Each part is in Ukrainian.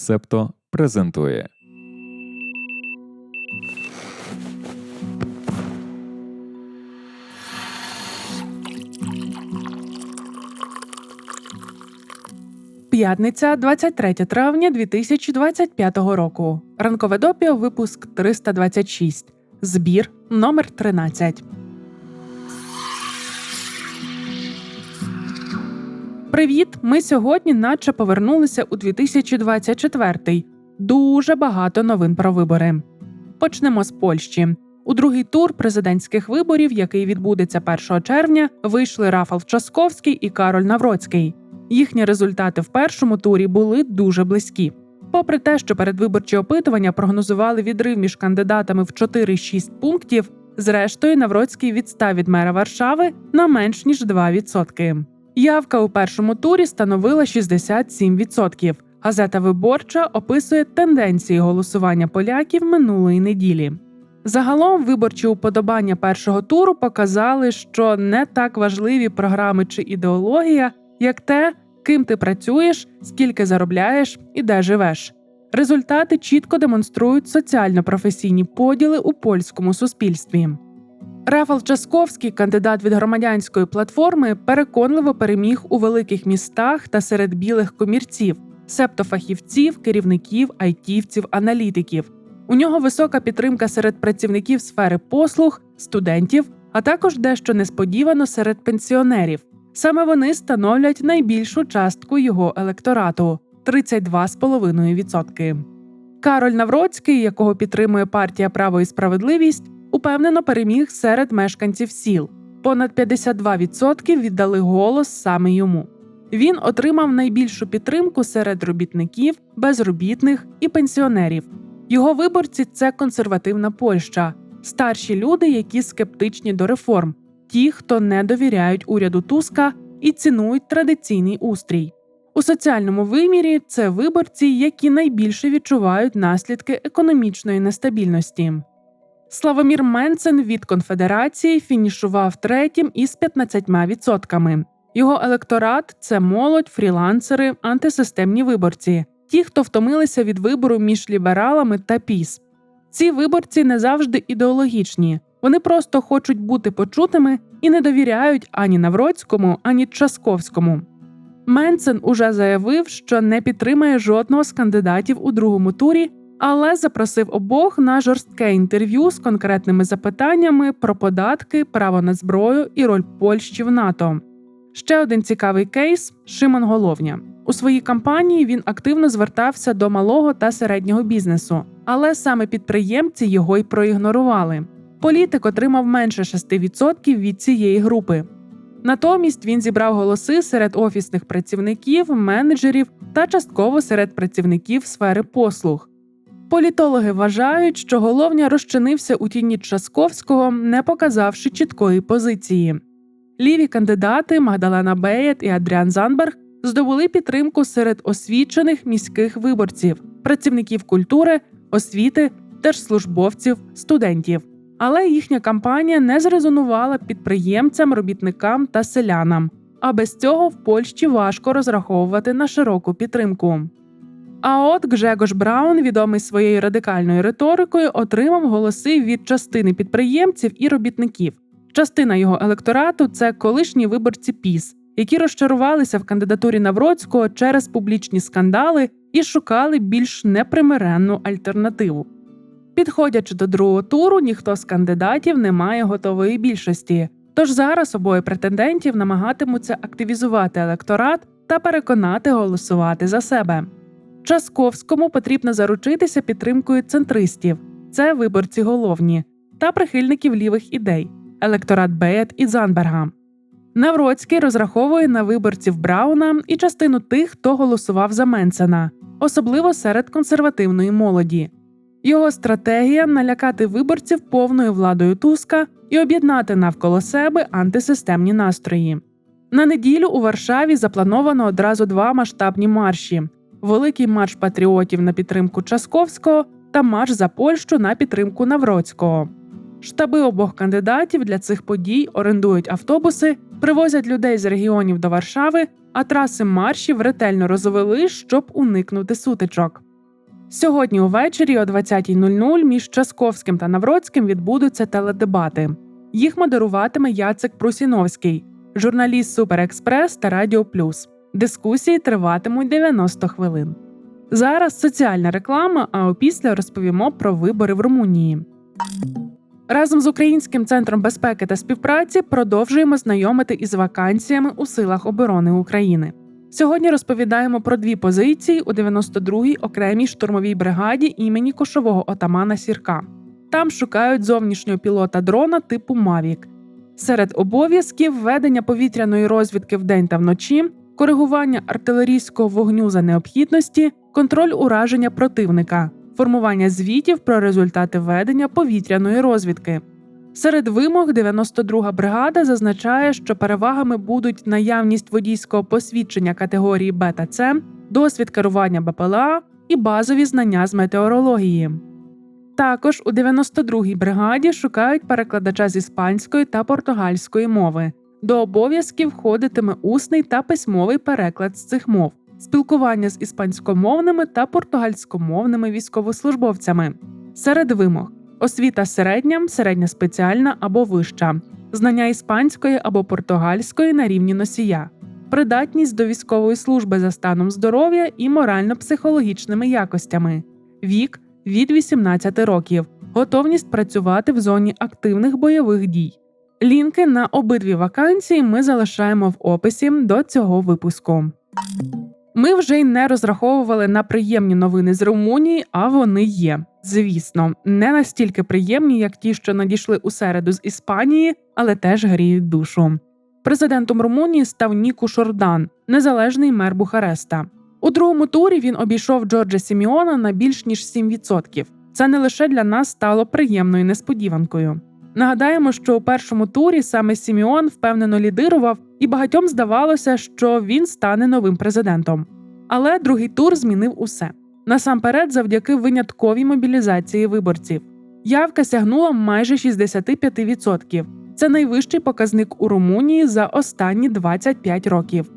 Септо презентує. П'ятниця, 23 травня 2025 року. Ранкове допіо, випуск 326. Збір номер 13. Привіт! Ми сьогодні наче повернулися у 2024. Дуже багато новин про вибори. Почнемо з Польщі. У другий тур президентських виборів, який відбудеться 1 червня, вийшли Рафал Часковський і Кароль Навроцький. Їхні результати в першому турі були дуже близькі. Попри те, що передвиборчі опитування прогнозували відрив між кандидатами в 4-6 пунктів, зрештою Навроцький відстав від мера Варшави на менш ніж 2%. Явка у першому турі становила 67%. Газета Виборча описує тенденції голосування поляків минулої неділі. Загалом виборчі уподобання першого туру показали, що не так важливі програми чи ідеологія, як те, ким ти працюєш, скільки заробляєш і де живеш. Результати чітко демонструють соціально-професійні поділи у польському суспільстві. Рафал Часковський, кандидат від громадянської платформи, переконливо переміг у великих містах та серед білих комірців, себто фахівців, керівників, айтівців, аналітиків. У нього висока підтримка серед працівників сфери послуг, студентів, а також дещо несподівано серед пенсіонерів. Саме вони становлять найбільшу частку його електорату 32,5%. Кароль Навроцький, якого підтримує партія Право і справедливість, упевнено переміг серед мешканців сіл. Понад 52% віддали голос саме йому. Він отримав найбільшу підтримку серед робітників, безробітних і пенсіонерів. Його виборці це консервативна Польща, старші люди, які скептичні до реформ, ті, хто не довіряють уряду Туска і цінують традиційний устрій. У соціальному вимірі це виборці, які найбільше відчувають наслідки економічної нестабільності. Славомір Менцен від конфедерації фінішував третім із 15%. Його електорат це молодь, фрілансери, антисистемні виборці, ті, хто втомилися від вибору між лібералами та піс. Ці виборці не завжди ідеологічні, вони просто хочуть бути почутими і не довіряють ані Навроцькому, ані Часковському. Менцен уже заявив, що не підтримає жодного з кандидатів у другому турі, але запросив обох на жорстке інтерв'ю з конкретними запитаннями про податки, право на зброю і роль Польщі в НАТО. Ще один цікавий кейс Шимон Головня. У своїй кампанії він активно звертався до малого та середнього бізнесу, але саме підприємці його й проігнорували. Політик отримав менше 6% від цієї групи. Натомість він зібрав голоси серед офісних працівників, менеджерів та частково серед працівників сфери послуг. Політологи вважають, що головня розчинився у тіні Часковського, не показавши чіткої позиції. Ліві кандидати Магдалена Беєт і Адріан Занберг здобули підтримку серед освічених міських виборців, працівників культури, освіти, держслужбовців, студентів. Але їхня кампанія не зрезонувала підприємцям, робітникам та селянам. А без цього в Польщі важко розраховувати на широку підтримку. А от Гжегош Браун, відомий своєю радикальною риторикою, отримав голоси від частини підприємців і робітників. Частина його електорату це колишні виборці ПІС, які розчарувалися в кандидатурі Навроцького через публічні скандали і шукали більш непримиренну альтернативу. Підходячи до другого туру, ніхто з кандидатів не має готової більшості. Тож зараз обоє претендентів намагатимуться активізувати електорат та переконати голосувати за себе. Часковському потрібно заручитися підтримкою центристів це виборці головні та прихильників лівих ідей, електорат Беєт і Занберга. Навроцький розраховує на виборців Брауна і частину тих, хто голосував за Менсена, особливо серед консервативної молоді. Його стратегія налякати виборців повною владою Туска і об'єднати навколо себе антисистемні настрої. На неділю у Варшаві заплановано одразу два масштабні марші: великий марш патріотів на підтримку Часковського та марш за Польщу на підтримку Навроцького. Штаби обох кандидатів для цих подій орендують автобуси, привозять людей з регіонів до Варшави, а траси маршів ретельно розвели, щоб уникнути сутичок. Сьогодні увечері о 20.00 між Часковським та Навроцьким відбудуться теледебати. Їх модеруватиме Яцек Прусіновський, журналіст Суперекспрес та Радіо Плюс. Дискусії триватимуть 90 хвилин. Зараз соціальна реклама, а опісля розповімо про вибори в Румунії. Разом з Українським центром безпеки та співпраці продовжуємо знайомити із вакансіями у силах оборони України. Сьогодні розповідаємо про дві позиції у 92-й окремій штурмовій бригаді імені кошового отамана Сірка. Там шукають зовнішнього пілота дрона типу Мавік. Серед обов'язків ведення повітряної розвідки вдень та вночі, коригування артилерійського вогню за необхідності, контроль ураження противника, формування звітів про результати ведення повітряної розвідки. Серед вимог 92-га бригада зазначає, що перевагами будуть наявність водійського посвідчення категорії Б та С, досвід керування БПЛА і базові знання з метеорології. Також у 92-й бригаді шукають перекладача з іспанської та португальської мови. До обов'язків входитиме усний та письмовий переклад з цих мов, спілкування з іспанськомовними та португальськомовними військовослужбовцями. Серед вимог освіта середня, середня спеціальна або вища, знання іспанської або португальської на рівні носія, придатність до військової служби за станом здоров'я і морально-психологічними якостями, вік від 18 років, готовність працювати в зоні активних бойових дій. Лінки на обидві вакансії ми залишаємо в описі до цього випуску. Ми вже й не розраховували на приємні новини з Румунії, а вони є. Звісно, не настільки приємні, як ті, що надійшли у середу з Іспанії, але теж гріють душу. Президентом Румунії став Ніку Шордан, незалежний мер Бухареста. У другому турі він обійшов Джорджа Сіміона на більш ніж 7%. Це не лише для нас стало приємною несподіванкою. Нагадаємо, що у першому турі саме Сіміон впевнено лідирував, і багатьом здавалося, що він стане новим президентом. Але другий тур змінив усе насамперед, завдяки винятковій мобілізації виборців. Явка сягнула майже 65%. Це найвищий показник у Румунії за останні 25 років.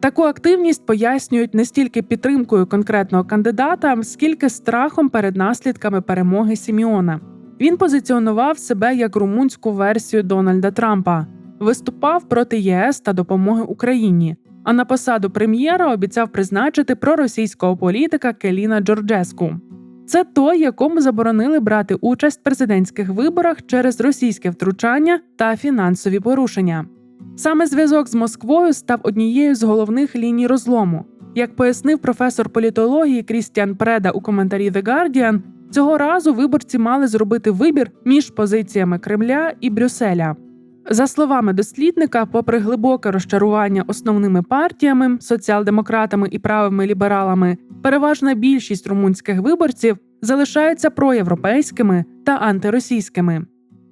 Таку активність пояснюють не стільки підтримкою конкретного кандидата, скільки страхом перед наслідками перемоги Сіміона. Він позиціонував себе як румунську версію Дональда Трампа, виступав проти ЄС та допомоги Україні. А на посаду прем'єра обіцяв призначити проросійського політика Келіна Джорджеску. Це той, якому заборонили брати участь в президентських виборах через російське втручання та фінансові порушення. Саме зв'язок з Москвою став однією з головних ліній розлому. Як пояснив професор політології Крістіан Преда у коментарі The Guardian, цього разу виборці мали зробити вибір між позиціями Кремля і Брюсселя. За словами дослідника, попри глибоке розчарування основними партіями, соціал-демократами і правими лібералами, переважна більшість румунських виборців залишаються проєвропейськими та антиросійськими.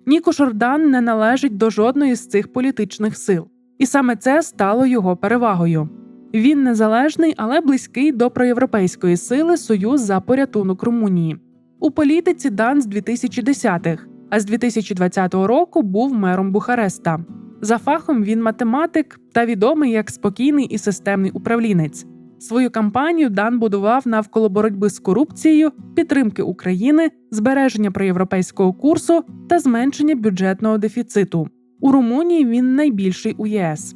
Ніко Шордан не належить до жодної з цих політичних сил, і саме це стало його перевагою. Він незалежний, але близький до проєвропейської сили Союз за порятунок Румунії. У політиці Дан з 2010-х, а з 2020 року був мером Бухареста. За фахом він математик та відомий як спокійний і системний управлінець. Свою кампанію Дан будував навколо боротьби з корупцією, підтримки України, збереження проєвропейського курсу та зменшення бюджетного дефіциту. У Румунії він найбільший у ЄС.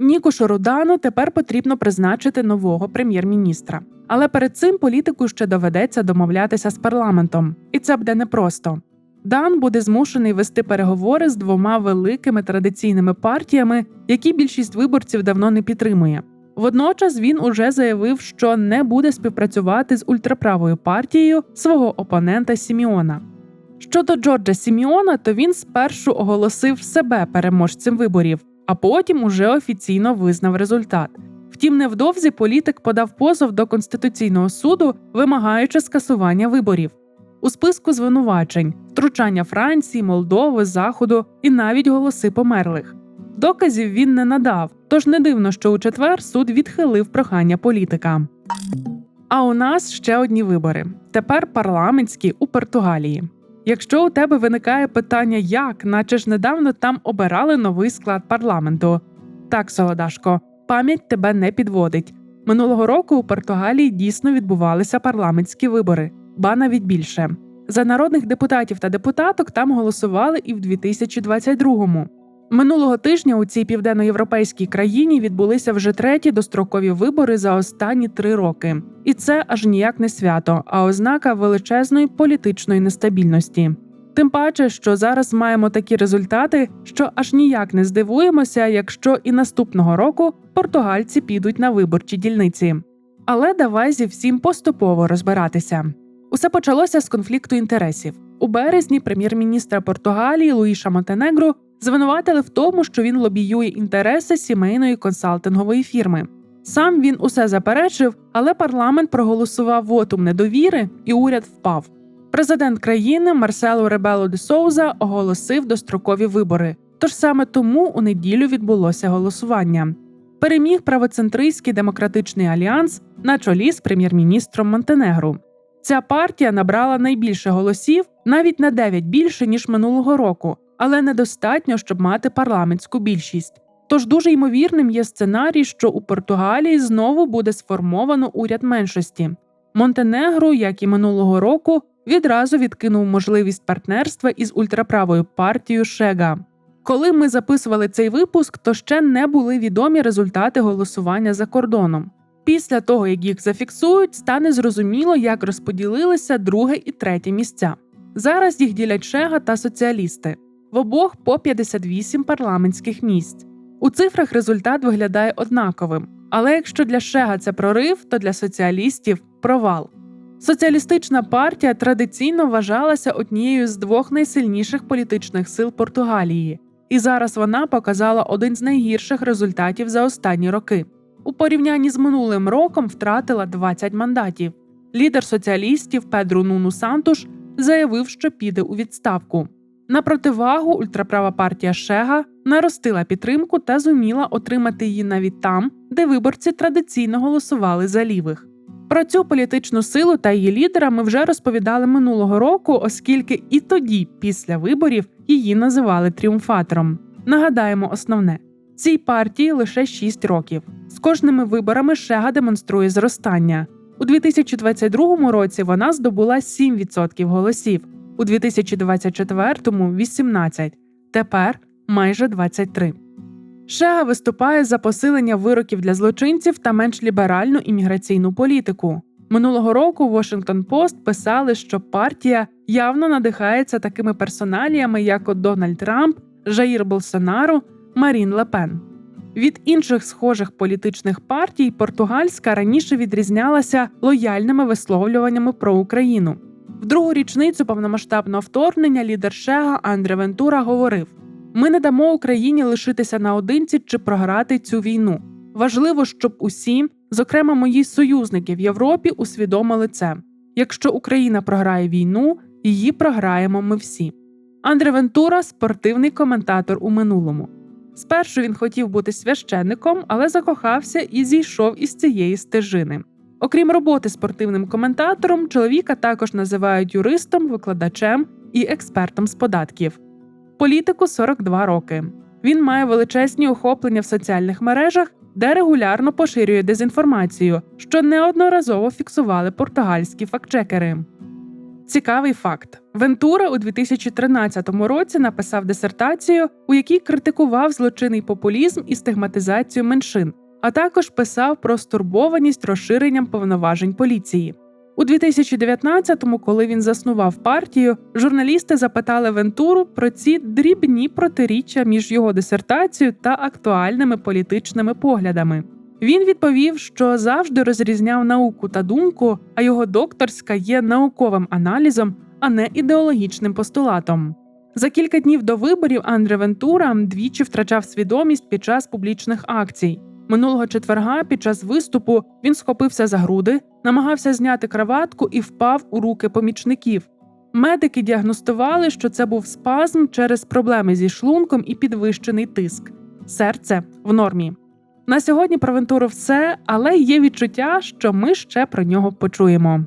Ніку Шорудану тепер потрібно призначити нового прем'єр-міністра. Але перед цим політику ще доведеться домовлятися з парламентом, і це буде непросто. Дан буде змушений вести переговори з двома великими традиційними партіями, які більшість виборців давно не підтримує. Водночас він уже заявив, що не буде співпрацювати з ультраправою партією свого опонента Сіміона. Щодо Джорджа Сіміона, то він спершу оголосив себе переможцем виборів, а потім уже офіційно визнав результат. Втім, невдовзі політик подав позов до Конституційного суду, вимагаючи скасування виборів. У списку звинувачень втручання Франції, Молдови, Заходу і навіть голоси померлих. Доказів він не надав, тож не дивно, що у четвер суд відхилив прохання політика. А у нас ще одні вибори. Тепер парламентські у Португалії. Якщо у тебе виникає питання, як, наче ж недавно там обирали новий склад парламенту. Так, Солодашко, пам'ять тебе не підводить. Минулого року у Португалії дійсно відбувалися парламентські вибори, ба навіть більше. За народних депутатів та депутаток там голосували і в 2022-му. Минулого тижня у цій південноєвропейській країні відбулися вже треті дострокові вибори за останні три роки, і це аж ніяк не свято, а ознака величезної політичної нестабільності. Тим паче, що зараз маємо такі результати, що аж ніяк не здивуємося, якщо і наступного року португальці підуть на виборчі дільниці. Але давай зі всім поступово розбиратися. Усе почалося з конфлікту інтересів. У березні прем'єр-міністра Португалії Луїша Монтенегро звинуватили в тому, що він лобіює інтереси сімейної консалтингової фірми. Сам він усе заперечив, але парламент проголосував вотум недовіри, і уряд впав. Президент країни Марсело Ребело де Соуза оголосив дострокові вибори. Тож саме тому у неділю відбулося голосування. Переміг правоцентристський демократичний альянс на чолі з прем'єр-міністром Монтенегру. Ця партія набрала найбільше голосів навіть на 9 більше ніж минулого року, але недостатньо, щоб мати парламентську більшість. Тож дуже ймовірним є сценарій, що у Португалії знову буде сформовано уряд меншості. Монтенегро, як і минулого року, відразу відкинув можливість партнерства із ультраправою партією Шега. Коли ми записували цей випуск, то ще не були відомі результати голосування за кордоном. Після того, як їх зафіксують, стане зрозуміло, як розподілилися друге і третє місця. Зараз їх ділять Шега та соціалісти в обох по 58 парламентських місць. У цифрах результат виглядає однаковим. Але якщо для Шега це прорив, то для соціалістів провал. Соціалістична партія традиційно вважалася однією з двох найсильніших політичних сил Португалії, і зараз вона показала один з найгірших результатів за останні роки. У порівнянні з минулим роком втратила 20 мандатів. Лідер соціалістів Педру Нуну Сантуш заявив, що піде у відставку. На противагу ультраправа партія Шега наростила підтримку та зуміла отримати її навіть там, де виборці традиційно голосували за лівих. Про цю політичну силу та її лідера ми вже розповідали минулого року, оскільки і тоді, після виборів, її називали тріумфатором. Нагадаємо основне: цій партії лише 6 років. З кожними виборами Шега демонструє зростання. У 2022 році вона здобула 7% голосів, у 2024-му – 18%, тепер майже 23%. Шега виступає за посилення вироків для злочинців та менш ліберальну імміграційну політику. Минулого року Washington Post писали, що партія явно надихається такими персоналіями, як от Дональд Трамп, Жаїр Болсонару, Марін Лепен. Від інших схожих політичних партій португальська раніше відрізнялася лояльними висловлюваннями про Україну. В другу річницю повномасштабного вторгнення лідер Шега Андре Вентура говорив: ми не дамо Україні лишитися наодинці чи програти цю війну. Важливо, щоб усі, зокрема мої союзники в Європі, усвідомили це. Якщо Україна програє війну, її програємо ми всі. Андре Вентура спортивний коментатор у минулому. Спершу він хотів бути священником, але закохався і зійшов із цієї стежини. Окрім роботи спортивним коментатором, чоловіка також називають юристом, викладачем і експертом з податків. Політику 42 роки. Він має величезні охоплення в соціальних мережах, де регулярно поширює дезінформацію, що неодноразово фіксували португальські фактчекери. Цікавий факт: Вентура у 2013 році написав дисертацію, у якій критикував злочинний популізм і стигматизацію меншин, а також писав про стурбованість розширенням повноважень поліції. У 2019-му, коли він заснував партію, журналісти запитали Вентуру про ці дрібні протиріччя між його дисертацією та актуальними політичними поглядами. Він відповів, що завжди розрізняв науку та думку, а його докторська є науковим аналізом, а не ідеологічним постулатом. За кілька днів до виборів Андре Вентура двічі втрачав свідомість під час публічних акцій. Минулого четверга під час виступу він схопився за груди, намагався зняти краватку і впав у руки помічників. Медики діагностували, що це був спазм через проблеми зі шлунком і підвищений тиск. Серце в нормі. На сьогодні про Вентуру все, але є відчуття, що ми ще про нього почуємо.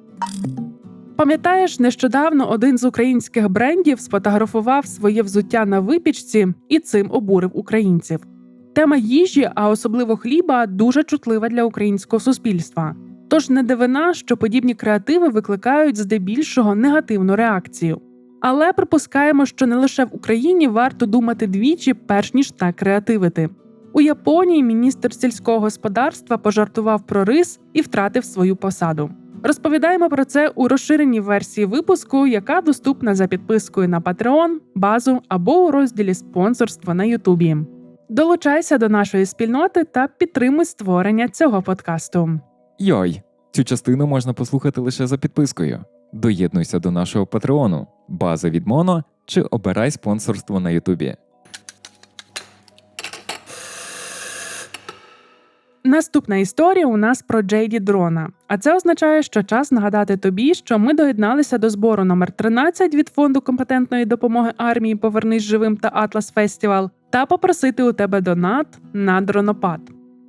Пам'ятаєш, нещодавно один з українських брендів сфотографував своє взуття на випічці і цим обурив українців. Тема їжі, а особливо хліба, дуже чутлива для українського суспільства. Тож не дивина, що подібні креативи викликають здебільшого негативну реакцію. Але припускаємо, що не лише в Україні варто думати двічі, перш ніж так креативити. У Японії міністр сільського господарства пожартував про рис і втратив свою посаду. Розповідаємо про це у розширеній версії випуску, яка доступна за підпискою на Patreon, базу або у розділі спонсорство на Ютубі. Долучайся до нашої спільноти та підтримуй створення цього подкасту. Йой, цю частину можна послухати лише за підпискою. Доєднуйся до нашого патреону, база від Моно чи обирай спонсорство на Ютубі. Наступна історія у нас про Джейді Дрона. А це означає, що час нагадати тобі, що ми доєдналися до збору номер 13 від фонду компетентної допомоги армії Повернись живим та Атлас Фестівал та попросити у тебе донат на дронопад.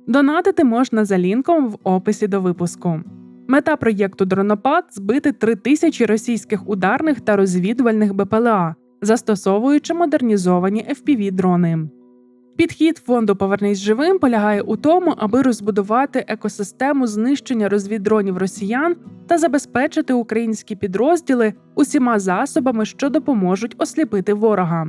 Донатити можна за лінком в описі до випуску. Мета проєкту Дронопад збити 3 тисячі російських ударних та розвідувальних БПЛА, застосовуючи модернізовані fpv дрони. Підхід фонду Повернись живим полягає у тому, аби розбудувати екосистему знищення розвіддронів росіян та забезпечити українські підрозділи усіма засобами, що допоможуть осліпити ворога.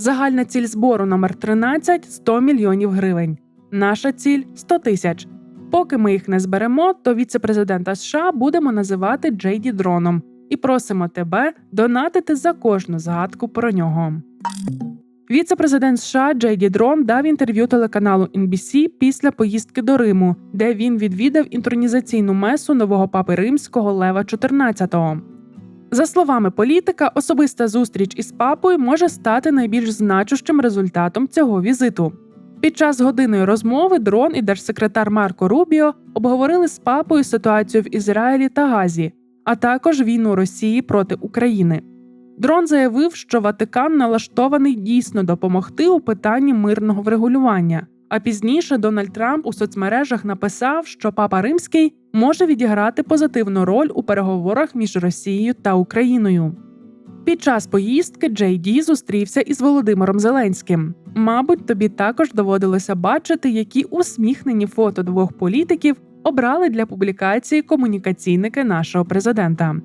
Загальна ціль збору номер 13 – 100 мільйонів гривень. Наша ціль 100 тисяч. Поки ми їх не зберемо, то віце-президента США будемо називати Джейді Дроном і просимо тебе донатити за кожну згадку про нього. Віце-президент США Джейді Дрон дав інтерв'ю телеканалу NBC після поїздки до Риму, де він відвідав інтронізаційну месу нового папи римського Лева XIV. За словами політика, особиста зустріч із папою може стати найбільш значущим результатом цього візиту. Під час годинної розмови дрон і держсекретар Марко Рубіо обговорили з папою ситуацію в Ізраїлі та Газі, а також війну Росії проти України. Дрон заявив, що Ватикан налаштований дійсно допомогти у питанні мирного врегулювання. А пізніше Дональд Трамп у соцмережах написав, що Папа Римський може відіграти позитивну роль у переговорах між Росією та Україною. Під час поїздки Джей Ді зустрівся із Володимиром Зеленським. Мабуть, тобі також доводилося бачити, які усміхнені фото двох політиків обрали для публікації комунікаційники нашого президента.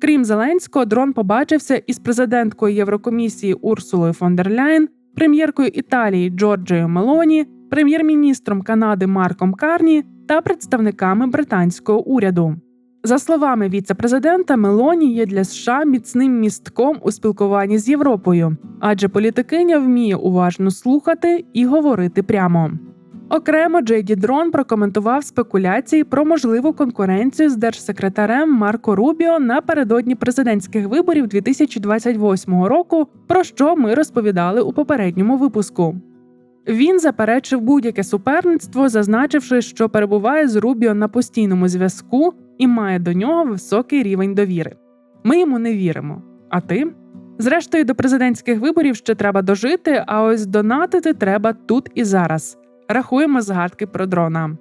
Крім Зеленського, дрон побачився із президенткою Єврокомісії Урсулою фон дер Ляйн, прем'єркою Італії Джорджією Мелоні, прем'єр-міністром Канади Марком Карні та представниками британського уряду. За словами віце-президента, Мелоні є для США міцним містком у спілкуванні з Європою, адже політикиня вміє уважно слухати і говорити прямо. Окремо Джейді Дрон прокоментував спекуляції про можливу конкуренцію з держсекретарем Марко Рубіо напередодні президентських виборів 2028 року, про що ми розповідали у попередньому випуску. Він заперечив будь-яке суперництво, зазначивши, що перебуває з Рубіо на постійному зв'язку і має до нього високий рівень довіри. Ми йому не віримо. А ти? Зрештою, до президентських виборів ще треба дожити, а ось донатити треба тут і зараз. Рахуємо згадки про дрона.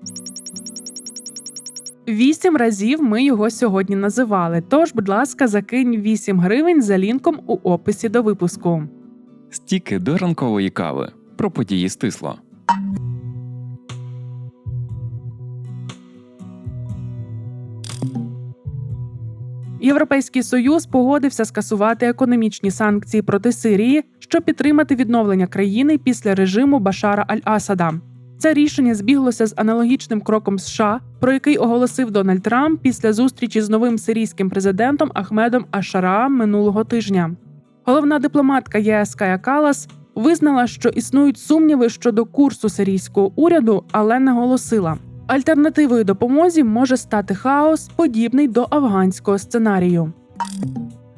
Вісім разів ми його сьогодні називали. Тож, будь ласка, закинь 8 гривень за лінком у описі до випуску. Стіки до ранкової кави. Про події стисло. Європейський союз погодився скасувати економічні санкції проти Сирії, щоб підтримати відновлення країни після режиму Башара Аль-Асада. Це рішення збіглося з аналогічним кроком США, про який оголосив Дональд Трамп після зустрічі з новим сирійським президентом Ахмедом Ашара минулого тижня. Головна дипломатка ЄС Кая Калас визнала, що існують сумніви щодо курсу сирійського уряду, але наголосила, альтернативою допомозі може стати хаос, подібний до афганського сценарію.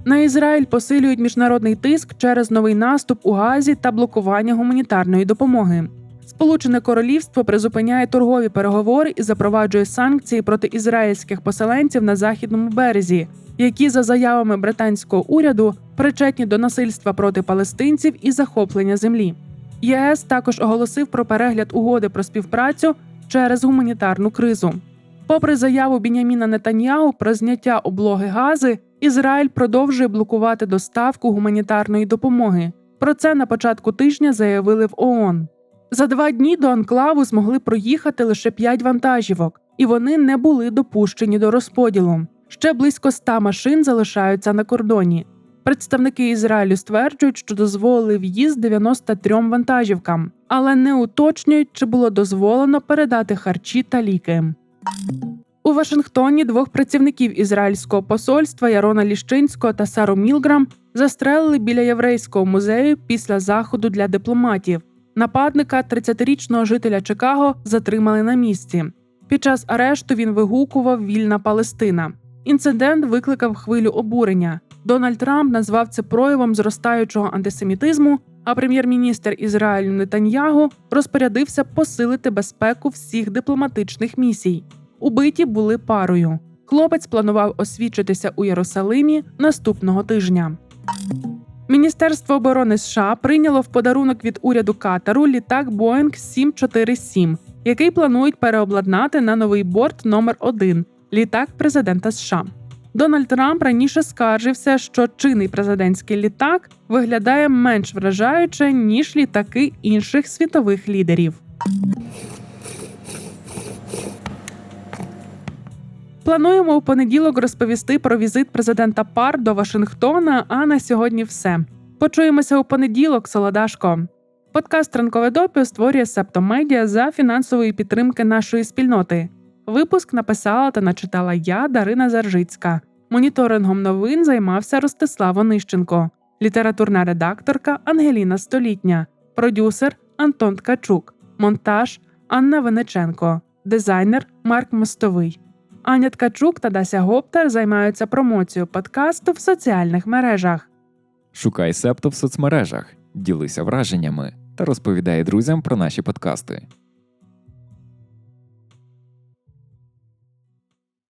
На Ізраїль посилюють міжнародний тиск через новий наступ у Газі та блокування гуманітарної допомоги. Сполучене Королівство призупиняє торгові переговори і запроваджує санкції проти ізраїльських поселенців на західному березі, які, за заявами британського уряду, причетні до насильства проти палестинців і захоплення землі. ЄС також оголосив про перегляд угоди про співпрацю через гуманітарну кризу. Попри заяву Біняміна Нетаньяу про зняття облоги Гази, Ізраїль продовжує блокувати доставку гуманітарної допомоги. Про це на початку тижня заявили в ООН. За два дні до анклаву змогли проїхати лише 5 вантажівок, і вони не були допущені до розподілу. Ще близько 100 машин залишаються на кордоні. Представники Ізраїлю стверджують, що дозволили в'їзд 93 вантажівкам, але не уточнюють, чи було дозволено передати харчі та ліки. У Вашингтоні двох працівників ізраїльського посольства Ярона Ліщинського та Сару Мілграм застрелили біля єврейського музею після заходу для дипломатів. Нападника, 30-річного жителя Чикаго, затримали на місці. Під час арешту він вигукував Вільна Палестина. Інцидент викликав хвилю обурення. Дональд Трамп назвав це проявом зростаючого антисемітизму, а прем'єр-міністр Ізраїлю Нетаньягу розпорядився посилити безпеку всіх дипломатичних місій. Убиті були парою. Хлопець планував освідчитися у Єрусалимі наступного тижня. Міністерство оборони США прийняло в подарунок від уряду Катару літак Boeing 747, який планують переобладнати на новий борт номер 1 літак президента США. Дональд Трамп раніше скаржився, що чинний президентський літак виглядає менш вражаюче ніж літаки інших світових лідерів. Плануємо у понеділок розповісти про візит президента Пар до Вашингтона. А на сьогодні все. Почуємося у понеділок, Солодашко. Подкаст Ранкове допіо створює Септомедіа за фінансової підтримки нашої спільноти. Випуск написала та начитала я, Дарина Заржицька. Моніторингом новин займався Ростислав Онищенко, літературна редакторка Ангеліна Столітня, продюсер Антон Ткачук, монтаж Анна Венеченко, дизайнер Марк Мостовий. Аня Ткачук та Дася Гоптер займаються промоцією подкасту в соціальних мережах. Шукай Септо в соцмережах, ділися враженнями та розповідай друзям про наші подкасти.